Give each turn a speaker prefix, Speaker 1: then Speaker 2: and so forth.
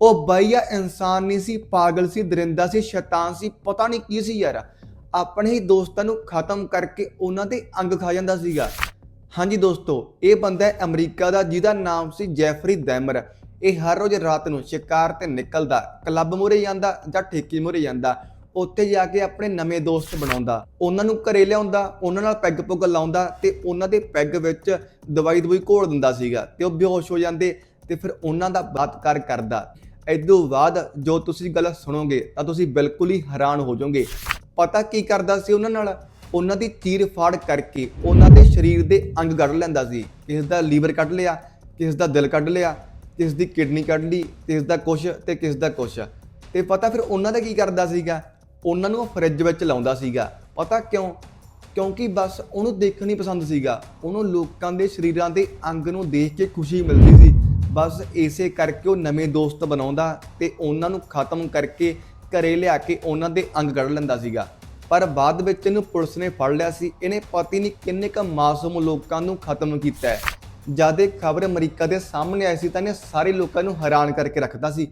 Speaker 1: ਉਹ ਬਈਆ ਇਨਸਾਨ ਨਹੀਂ ਸੀ, ਪਾਗਲ ਸੀ, ਦਰਿੰਦਾ ਸੀ, ਸ਼ੈਤਾਨ ਸੀ, ਪਤਾ ਨਹੀਂ ਕੀ ਸੀ ਯਾਰ। ਆਪਣੇ ਹੀ ਦੋਸਤਾਂ ਨੂੰ ਖਤਮ ਕਰਕੇ ਉਹਨਾਂ ਦੇ ਅੰਗ ਖਾ ਜਾਂਦਾ ਸੀਗਾ। ਹਾਂਜੀ ਦੋਸਤੋ, ਇਹ ਬੰਦਾ ਹੈ ਅਮਰੀਕਾ ਦਾ, ਜਿਹਦਾ ਨਾਮ ਸੀ ਜੈਫਰੀ ਦੈਮਰ। ਇਹ ਹਰ ਰੋਜ਼ ਰਾਤ ਨੂੰ ਸ਼ਿਕਾਰ ਤੇ ਨਿਕਲਦਾ, ਕਲੱਬ ਮੂਹਰੇ ਜਾਂਦਾ ਜਾਂ ਠੇਕੇ ਮੂਹਰੇ ਜਾਂਦਾ, ਉੱਥੇ ਜਾ ਕੇ ਆਪਣੇ ਨਵੇਂ ਦੋਸਤ ਬਣਾਉਂਦਾ। ਉਹਨਾਂ ਨੂੰ ਘਰੇ ਲਿਆਉਂਦਾ, ਉਹਨਾਂ ਨਾਲ ਪੈਗ ਪੁੱਗ ਲਾਉਂਦਾ ਤੇ ਉਹਨਾਂ ਦੇ ਪੈਗ ਵਿੱਚ ਦਵਾਈ ਦਵਾਈ ਘੋਲ ਦਿੰਦਾ ਸੀਗਾ ਤੇ ਉਹ ਬੇਹੋਸ਼ ਹੋ ਜਾਂਦੇ ਤੇ ਫਿਰ ਉਹਨਾਂ ਦਾ ਬਲਾਤਕਾਰ ਕਰਦਾ। ਇਦੋਂ ਬਾਅਦ ਜੋ ਤੁਸੀਂ ਗੱਲ ਸੁਣੋਗੇ ਤਾਂ ਤੁਸੀਂ ਬਿਲਕੁਲ ਹੀ ਹੈਰਾਨ ਹੋ ਜਾਓਗੇ। ਪਤਾ ਕੀ ਕਰਦਾ ਸੀ ਉਹਨਾਂ ਨਾਲ? ਉਹਨਾਂ ਦੀ ਚੀਰ ਫਾੜ ਕਰਕੇ ਉਹਨਾਂ ਦੇ ਸਰੀਰ ਦੇ ਅੰਗ ਕੱਢ ਲੈਂਦਾ ਸੀ। ਕਿਸ ਦਾ ਲੀਵਰ ਕੱਢ ਲਿਆ, ਕਿਸ ਦਾ ਦਿਲ ਕੱਢ ਲਿਆ, ਕਿਸ ਦੀ ਕਿਡਨੀ ਕੱਢ ਲਈ, ਕਿਸ ਦਾ ਕੁਛ ਤੇ ਕਿਸ ਦਾ ਕੁਛ। ਤੇ ਪਤਾ ਫਿਰ ਉਹਨਾਂ ਦਾ ਕੀ ਕਰਦਾ ਸੀਗਾ? ਉਹਨਾਂ ਨੂੰ ਫਰਿੱਜ ਵਿੱਚ ਲਾਉਂਦਾ ਸੀਗਾ। ਪਤਾ ਕਿਉਂ? ਕਿਉਂਕਿ ਬਸ ਉਹਨੂੰ ਦੇਖਣ ਹੀ ਪਸੰਦ ਸੀਗਾ। ਉਹਨੂੰ ਲੋਕਾਂ ਦੇ ਸਰੀਰਾਂ ਦੇ ਅੰਗ ਨੂੰ ਦੇਖ ਕੇ ਖੁਸ਼ੀ ਮਿਲਦੀ ਸੀ। ਬਸ ਇਸੇ ਕਰਕੇ ਉਹ ਨਵੇਂ ਦੋਸਤ ਬਣਾਉਂਦਾ ਤੇ ਉਹਨਾਂ ਨੂੰ ਖਤਮ ਕਰਕੇ ਘਰੇ ਲਿਆ ਕੇ ਉਹਨਾਂ ਦੇ ਅੰਗ ਕੱਢ ਲੈਂਦਾ ਸੀਗਾ। ਪਰ ਬਾਅਦ ਵਿੱਚ ਇਹਨੂੰ ਪੁਲਿਸ ਨੇ ਫੜ ਲਿਆ ਸੀ। ਇਹਨੇ ਪਤੀ ਨਹੀਂ ਕਿੰਨੇ ਕ ਮਾਸੂਮ ਲੋਕਾਂ ਨੂੰ ਖਤਮ ਕੀਤਾ ਹੈ। ਜਦ ਇਹ ਖਬਰ ਅਮਰੀਕਾ ਦੇ ਸਾਹਮਣੇ ਆਈ ਸੀ ਤਾਂ ਇਹਨੇ ਸਾਰੇ ਲੋਕਾਂ ਨੂੰ ਹੈਰਾਨ ਕਰਕੇ ਰੱਖਦਾ ਸੀ।